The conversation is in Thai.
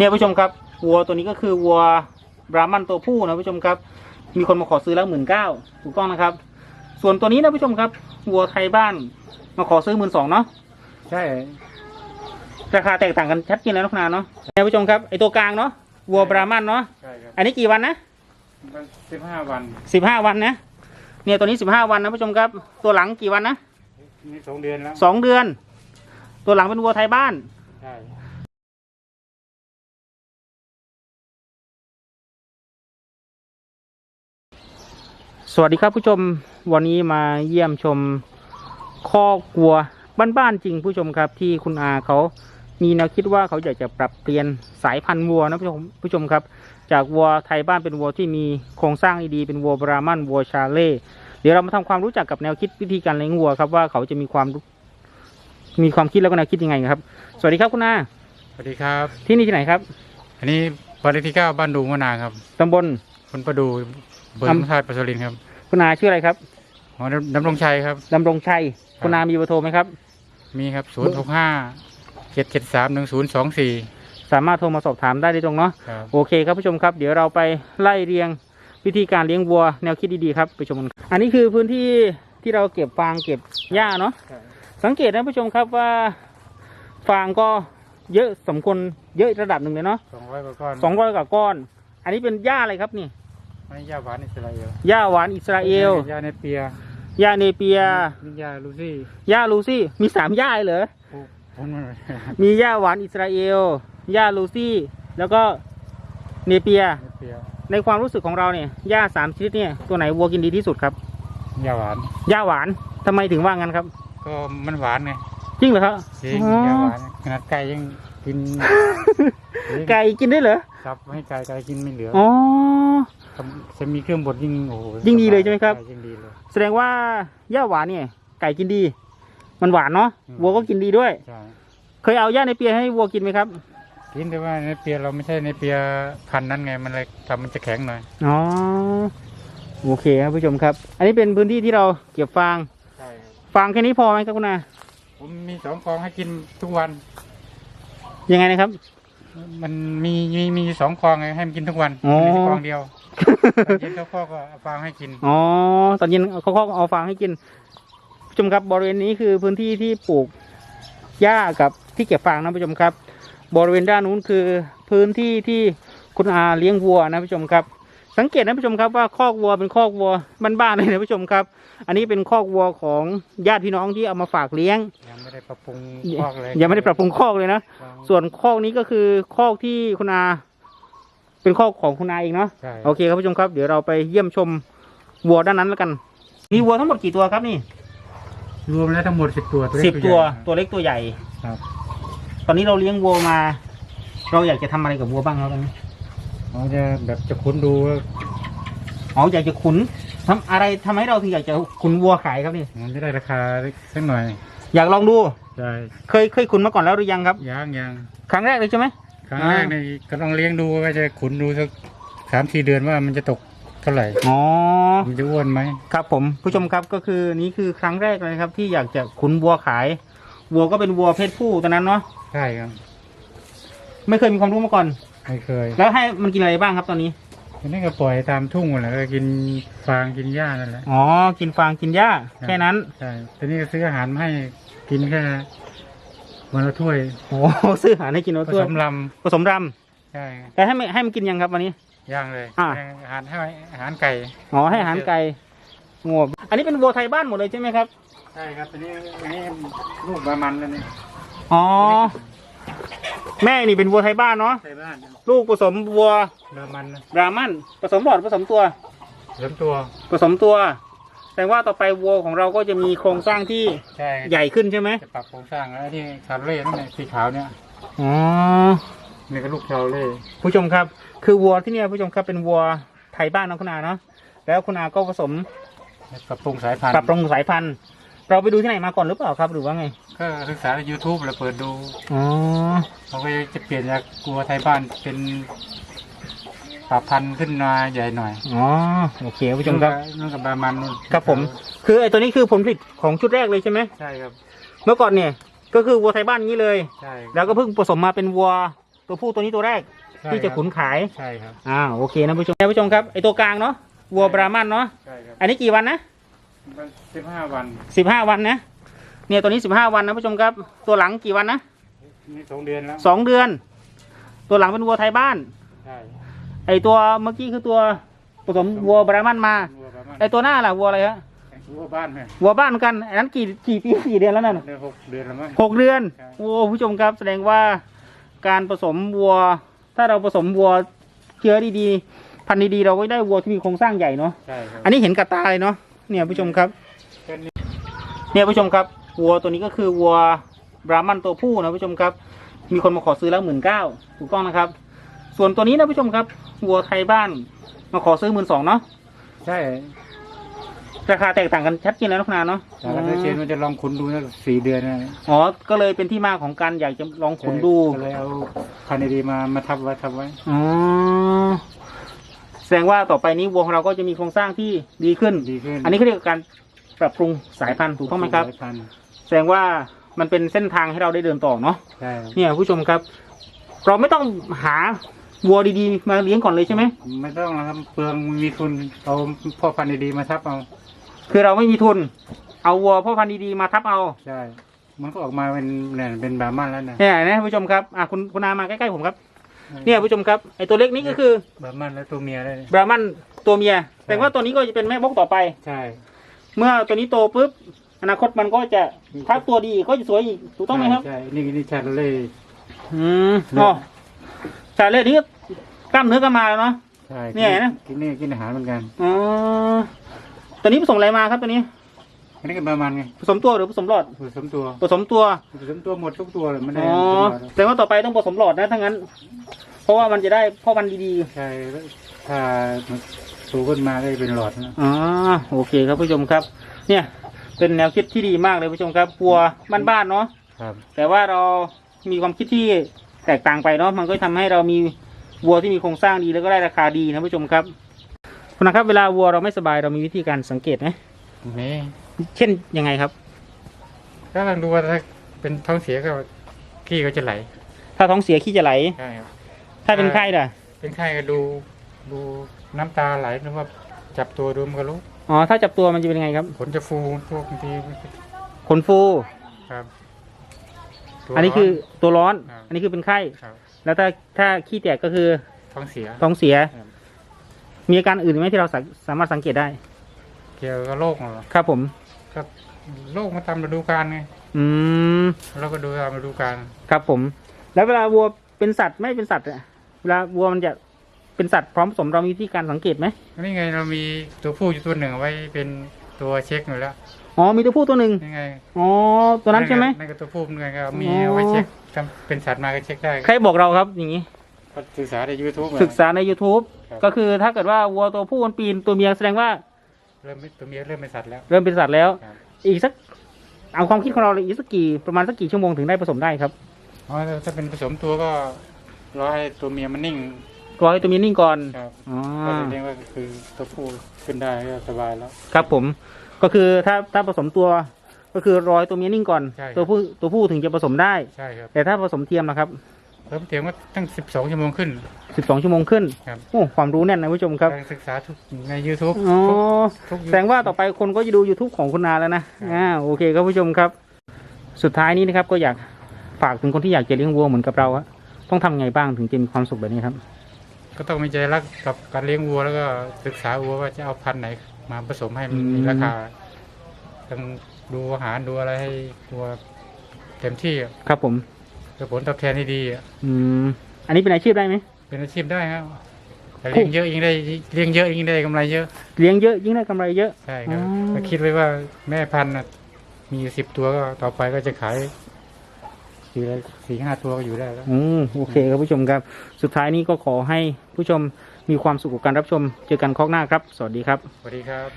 เนี่ยผู้ชมครับวัวตัวนี้ก็คือวัวบราหมันตัวผู้นะผู้ชมครับ มีคนมาขอซื้อแล้วหมื่นเก้าถูกต้องนะครับ ส่วนตัวนี้นะผู้ชมครับวัวไทยบ้านมาขอซื้อหมื่นสองเนาะใช่ราคาแตกต่างกันชัดเจนแล้วนะคุณอาเนาะเนี่ยผู้ชมครับไอตัวกลางเนาะวัวบราหมันเนาะใช่ครับอันนี้กี่วันนะสิบห้าวันสิบห้าวันนะเนี่ยตัวนี้สิบห้าวันนะผู้ชมครับ ตัวหลังกี่วันนะนี่สองเดือนแล้วสองเดือน ตัวหลังเป็นวัวไทยบ้านใช่ สวัสดีครับผู้ชมวันนี้มาเยี่ยมชมคอกวัวบ้านๆจริงผู้ชมครับที่คุณอาเขามีแนวคิดว่าเขาอยากจะปรับเปลี่ยนสายพันธุ์วัวนะผู้ชมผู้ชมครับ จากวัวไทยบ้านเป็นวัวที่มีโครงสร้างดีๆเป็นวัวบราหมันวัวชาเล่เดี๋ยวเรามาทำความรู้จักกับแนวคิดวิธีการเลี้ยงวัวครับว่าเขาจะมีความรู้มีความคิดแล้วก็แนวคิดยังไงครับ สวัสดีครับคุณอาสวัสดีครับ ที่นี่ที่ไหนครับ อันนี้บ้านเลขที่เก้าบ้านดูมะนาวครับตำบลคนประดู เบอร์อำมธาตุปัสสลินครับ คุณอาชื่ออะไรครับหอดำรงชัยครับ ดำรงชัย คุณอามีเบอร์โทรไหมครับ มีครับศูนย์หกห้าเจ็ดเจ็ดสามหนึ่งศูนย์สองสี่สามารถโทรมาสอบถามได้โดยตรงเนาะครับโอเคครับผู้ชมครับ เดี๋ยวเราไปไล่เรียงวิธีการเลี้ยงวัวแนวคิดดีๆครับไปชมกันอันนี้คือพื้นที่ที่เราเก็บฟางเก็บหญ้าเนาะ สังเกตนะผู้ชมครับว่าฟางก็เยอะสมควรเยอะระดับหนึ่งเลยเนาะสองร้อยกว่าก้อนสองร้อยกว่าก้อน อันนี้เป็นหญ้าอะไรครับนี่ ไม่ยาหวานอิสราเอลหญ้าหวานอิสราเอลยาเนเปียหญ้าเนเปียนี่ยาลูซี่หญ้าลูซี่มีสามหญ้าเลยเหรอผมผมมันมีหญ้าหวานอิสราเอลหญ้าลูซี่ แล้วก็เนเปีย เนเปียในความรู้สึกของเราเนี่ยหญ้าสามชนิดเนี่ยตัวไหนวัวกินดีที่สุดครับยาหวานหญ้าหวานทำไมถึงว่างั้นครับ ก็มันหวานไงจริงเหรอครับจริงอ๋อยาหวานขนาดไก่ยังกิน ไก่กินได้เหรอซับให้ไก่ไก่กินไม่เหลืออ๋อ จะมีเครื่องบดยิ่งโอ้โหยิ่งดีเลยใช่ไหมครับ ยิ่งดีเลย แสดงว่าหญ้าหวานเนี่ย ไก่กินดี มันหวานเนาะอืม วัวก็กินดีด้วย ใช่เคยเอาหญ้าในเปียให้วัวกินไหมครับกินแต่ว่าในเปียเราไม่ใช่ในเปียพันธุ์นั้นไงมันเลยทำมันจะแข็งหน่อยอ๋อโอเคครับผู้ชมครับ อันนี้เป็นพื้นที่ที่เราเก็บฟางใช่ฟางแค่นี้พอไหมครับคุณอาผมมีสองกองให้กินทุกวัน ยังไงนะครับ มันมีมีมีสองกองไงให้มันกินทุกวันอ๋อไม่ใช่กองเดียว ตอนเย็นเขาพ่อก็เอาฟางให้กิน อ๋อตอนเย็นเขาเขาเอาฟางให้กินผู้ชมครับบริเวณนี้คือพื้นที่ที่ปลูกหญ้ากับที่เก็บฟางนะผู้ชมครับ บริเวณด้านนู้นคือพื้นที่ที่คุณอาเลี้ยงวัวนะผู้ชมครับ สังเกตนะผู้ชมครับว่าคอกวัวเป็นคอกวัวบ้านๆเลยนะผู้ชมครับ อันนี้เป็นคอกวัวของญาติพี่น้องที่เอามาฝากเลี้ยง ยังไม่ได้ปรับปรุงคอกเลยยังไม่ได้ปรับปรุงคอกเลยนะ ส่วนคอกนี้ก็คือคอกที่คุณอา เป็นคอกของคุณอาเองเนาะใช่โอเคครับผู้ชมครับเดี๋ยวเราไปเยี่ยมชมวัวด้านนั้นแล้วกัน มีวัวทั้งหมดกี่ตัวครับนี่รวมแล้วทั้งหมดสิบตัวเล็กสิบตัวใหญ่ตัวเล็กตัวใหญ่ ครับ ตอนนี้เราเลี้ยงวัวมา เราอยากจะทำอะไรกับวัวบ้างครับตอนนี้เขาจะแบบจะคุ้นดูว่าอ๋ออยากจะขุนทำอะไรทำให้เราถึงอยากจะขุนวัวขายครับนี่ มันจะได้ราคาสักหน่อยอยากลองดู ใช่เคยเคยขุนมาก่อนแล้วหรือยังครับย่างย่างครั้งแรกเลยใช่ไหม ครั้งแรกอ่าในก็ต้องเลี้ยงดูว่าจะขุนดูสักสามสี่เดือนว่ามันจะตกเท่าไหร่ อ๋อ มันจะอ้วนไหม ครับผมผู้ชมครับก็คือนี่คือครั้งแรกเลยครับที่อยากจะขุนวัวขาย วัวก็เป็นวัวเพศผู้ตอนนั้นเนาะ ใช่ครับ ไม่เคยมีความรู้มาก่อน ไม่เคย แล้วให้มันกินอะไรบ้างครับตอนนี้อันนี้ก็ปล่อยตามทุ่งหมดแหละก็กินฟางกินหญ้านั่นแหละ อ๋อ กินฟางกินหญ้าแค่นั้น ใช่ทีนี้ก็ซื้ออาหารมาให้กินแค่ วันละถ้วยโอ้ซื้ออาหารให้กินผเอาด้วยสมลผสมรำใช่ำแต่ให้มันให้มันกินยังครับวันนี้ ย่างเลยอ่าอาหารให้อาหารไก่ อ๋อให้อาหารไก่งวบอันนี้เป็นวัวไทยบ้านหมดเลยใช่ไหมครับ ใช่ครับอันนี้อันนี้ลูกบามันแล้วนี่อ๋อ แม่นี่เป็นวัวไทยบ้านเนาะไก่บ้านลูกผสมวัวบามันนะบรามันผสมหลอดผสมตัวเริ่มตัวผสมตัว แต่ว่าต่อไปวัวของเราก็จะมีโครงสร้างที่ใช่ใหญ่ขึ้นใช่ไหมจะปรับโครงสร้างแล้วที่ชาโรเล่นี่นสีขาวเนี่ยอ๋อนี่ก็ลูกชาโรเล่ผู้ชมครับ คือวัวที่เนี่ยผู้ชมครับเป็นวัวไทยบ้านนะคุณอาเนาะแล้วคุณอาก็ผสมปรับปรุงสายพันธุ์ปรับปรุงสายพันธุ์ เราไปดูที่ไหนมาก่อนหรือเปล่าครับหรือว่าไง ก็ศึกษาใน YouTube แล้วเปิดดูอ๋อเขาก็จะเปลี่ยนจากกลัวไทยบ้านเป็น ปรับพันธุ์ขึ้นมาใหญ่หน่อยอ๋อโอเคผู้ชมครับนั่นกับบามันนู่นครับผม คือไอ้ตัวนี้คือผลผลิตของชุดแรกเลยใช่ไหมใช่ครับเมื่อก่อนเนี่ยก็คือวัวไทยบ้านอย่างนี้เลย ใช่แล้วก็เพิ่งผสมมาเป็นวัวตัวผู้ตัวนี้ตัวแรกใช่ที่จะครับขุนขายใช่ครับอ่าโอเคนะผู้ชมท่านผู้ชมครับไอตัวกลางเนาะวัวบรามันเนาะใช่ครับอันนี้กี่วันนะสิบห้าวันสิบห้าวันนะเนี่ยตัวนี้สิบห้าวันนะผู้ชมครับตัวหลังกี่วันนะนี่สองเดือนแล้วสองเดือน ตัวหลังเป็นวัวไทยบ้านใช่ ไอตัวเมื่อกี้คือตัวผสมวัวบรามันมา วัวประมาณไอตัวหน้าล่ะวัวอะไรฮะ วัวบ้านเนี่ยวัวบ้านเหมือนกันอันนั้นกี่กี่ปีกี่เดือนแล้วนั่นเดือนหกเดือนแล้วมั้ง หกเดือนใช่โอ้ผู้ชมครับแสดงว่าการผสมวัว ถ้าเราผสมวัวเชื้อดีๆ พันธุ์ดีๆ เราก็ได้วัวที่มีโครงสร้างใหญ่เนาะ ใช่ครับ อันนี้เห็นกับตาเลยเนาะ เนี่ยผู้ชมครับแค่นี้เนี่ยผู้ชมครับ วัวตัวนี้ก็คือวัวบรามันตัวผู้นะผู้ชมครับ มีคนมาขอซื้อแล้วหมื่นเก้าถูกต้องนะครับ ส่วนตัวนี้นะผู้ชมครับวัวไทยบ้าน มาขอซื้อหมื่นสองเนาะใช่ราคาแตกต่างกันชัดเจนแล้วนะคุณนาเนาะแต่ถ้าเชนมันจะลองขุนดูนะสี่เดือนนะอ๋อก็เลยเป็นที่มาของการอยากจะลองขุนดูก็เลยเอาพันธุ์ดีๆมามาทับไว้ทับไว้อ๋อแสดงว่าต่อไปนี้วัวของเราก็จะมีโครงสร้างที่ดีขึ้นดีขึ้น อันนี้เขาเรียกว่าการปรับปรุงสายพันธุ์ถูกต้องไหมครับสายพันธุ์แสดงว่ามันเป็นเส้นทางให้เราได้เดินต่อเนาะใช่เนี่ยผู้ชมครับ เราไม่ต้องหา วัวดีๆ มาเลี้ยงก่อนเลยใช่ไหมไม่ต้องนะครับเปลืองมีทุนเอาพ่อพันธุ์ดีๆมาทับเอา คือเราไม่มีทุน เอาวัวพ่อพันธุ์ดีๆมาทับเอาใช่ มันก็ออกมาเป็นเนี่ยเป็นบาร์มันแล้วนะเนี่ยนะผู้ชมครับอะคุณคุณนามาใกล้ๆผมครับ เนี่ยผู้ชมครับไอตัวเล็กนี้ก็คือบาร์มันแล้วตัวเมียได้บรามันตัวเมียแสดงว่าตัวนี้ก็จะเป็นแม่บกต่อไป ใช่ เมื่อตัวนี้โตปุ๊บอนาคตมันก็จะถ้าตัวดีก็จะสวยอีกถูกต้องไหมครับใช่นี่นี่ชาโรเล่อืมอ๋อ แต่เรื่องนี้กล้ามเนื้อกล้ามมาแล้วเนาะ ใช่เนี่ยนะ กินนี่กินอาหารเหมือนกันอ๋อตัวนี้ผสมอะไรมาครับตัวนี้ อันนี้ก็บาร์มันไงผสมตัวหรือผสมหลอด ผสมตัวผสมตัว ผสมตัวหมดทุกตัวเลยไม่ได้อ๋อผสมหมดแสดงว่าต่อไปต้องผสมหลอดนะถ้างั้น เพราะว่ามันจะได้พ่อพันธุ์ดีใช่แล้วถ้าโตขึ้นมาก็จะเป็นหลอดนะๆอ๋อโอเคครับผู้ชมครับ เนี่ยเป็นแนวคิดที่ดีมากเลยผู้ชมครับวัวบ้านๆเนาะครับ แต่ว่าเรามีความคิดที่ แตกต่างไปเนาะมันก็ทำให้เรามีวัวที่มีโครงสร้างดีแล้วก็ได้ราคาดีนะผู้ชมครับคุณนะครับ เวลาวัวเราไม่สบายเรามีวิธีการสังเกตไหมนี่เช่นยังไงครับก็ลองดูว่าถ้าเป็นท้องเสียก็ขี้ก็จะไหล ถ้าท้องเสียขี้จะไหลใช่ครับถ้าเป็นไข้ล่ะ เป็นไข้ก็ดูดูน้ำตาไหลหรือว่าจับตัวดูมันก็รู้อ๋อถ้าจับตัวมันจะเป็นยังไงครับขนจะฟูพวกบางทีขนฟูครับ ตัวอันนี้คือตัวร้อน ครับ อันนี้คือเป็นไข้ ครับแล้วถ้าถ้าขี้แตกก็คือท้องเสีย ท้องเสีย ครับ มีอาการอื่นไหมที่เราสาสามารถสังเกตได้ เกี่ยวกับโรคเหรอครับผมครับโรคมาตามฤดูกาลไงอืม เราก็ดูตามฤดูกาลครับผม แล้วเวลาวัวเป็นสัตว์ไม่เป็นสัตว์อะเวลาวัวมันจะเป็นสัตว์พร้อมผสมเรามีวิธีการสังเกตไหมนี่ไงเรามีตัวผู้อยู่ตัวหนึ่งเอาไว้เป็นตัวเช็คอยู่แล้ว อ๋อมีตัวผู้ตัวหนึ่งนี่ไงอ๋อตัวนั้นใช่ไหมนั่นก็ตัวผู้นี่ไงก็มีอ๋อเอาไว้เช็คทำเป็นสัตว์มาก็เช็คได้ใครบอกเราครับอย่างนี้ก็ศึกษาในยูทูบศึกษาใน YouTube ครับก็คือถ้าเกิดว่าวัวตัวผู้มันปีนตัวเมียแสดงว่าเริ่มตัวเมียเริ่มเป็นสัตว์แล้ว เริ่มเป็นสัตว์แล้วครับอีกสักเอาความคิดของเราเลยอีกสักกี่ประมาณสักกี่ชั่วโมงถึงได้ผสมได้ครับอ๋อถ้าเป็นผสมตัวก็รอให้ตัวเมียมันนิ่งรอให้ตัวเมียนิ่งก่อนครับอ๋อก็เรียกว่าคือตัวผู้ขึ้นได้ก็สบายแล้ว ครับผม ก็คือถ้าถ้าผสมตัวก็คือรอให้ตัวเมียนิ่งก่อน ใช่ครับ ตัวผู้ตัวผู้ถึงจะผสมได้ ใช่ครับแต่ถ้าผสมเทียมนะครับ เพิ่มเติมก็ตั้งสิบสองชั่วโมงขึ้นสิบสองชั่วโมงขึ้นครับ โอ้ความรู้แน่นนะผู้ชมครับการศึกษาทุกใน YouTube อ๋อทุก แสดงว่าต่อไปคนก็จะดู YouTube ของคุณนาแล้วนะครับอ่าโอเคครับผู้ชมครับ สุดท้ายนี้นะครับก็อยากฝากถึงคนที่อยากจะเลี้ยงวัวเหมือนกับเราอะต้องทำไงบ้างถึงจะมีความสุขแบบนี้ครับ ก็ต้องมีใจรักกับการเลี้ยงวัวแล้วก็ศึกษาวัวว่าจะเอาพันธุ์ไหน มาผสมให้มันอืมมีราคาต้องดูอาหารดูอะไรให้วัวเต็มที่อะครับผมเพื่อผลตอบแทนที่ดีอะอืมอันนี้เป็นอาชีพได้ไหมเป็นอาชีพได้ครับแต่เลี้ยงเยอะยิ่งได้เลี้ยงเยอะยิ่งได้กำไรเยอะ เลี้ยงเยอะยิ่งได้กำไรเยอะใช่ครับอ๋อก็คิดไว้ว่าแม่พันธุ์น่ะมีอยู่สิบตัวก็ต่อไปก็จะขายสี่ละสี่ห้าตัวก็อยู่ได้แล้วอืมโอเคครับผู้ชมครับ สุดท้ายนี้ก็ขอให้ผู้ชม มีความสุขกับการรับชม เจอกันคอกหน้าครับ สวัสดีครับ สวัสดีครับ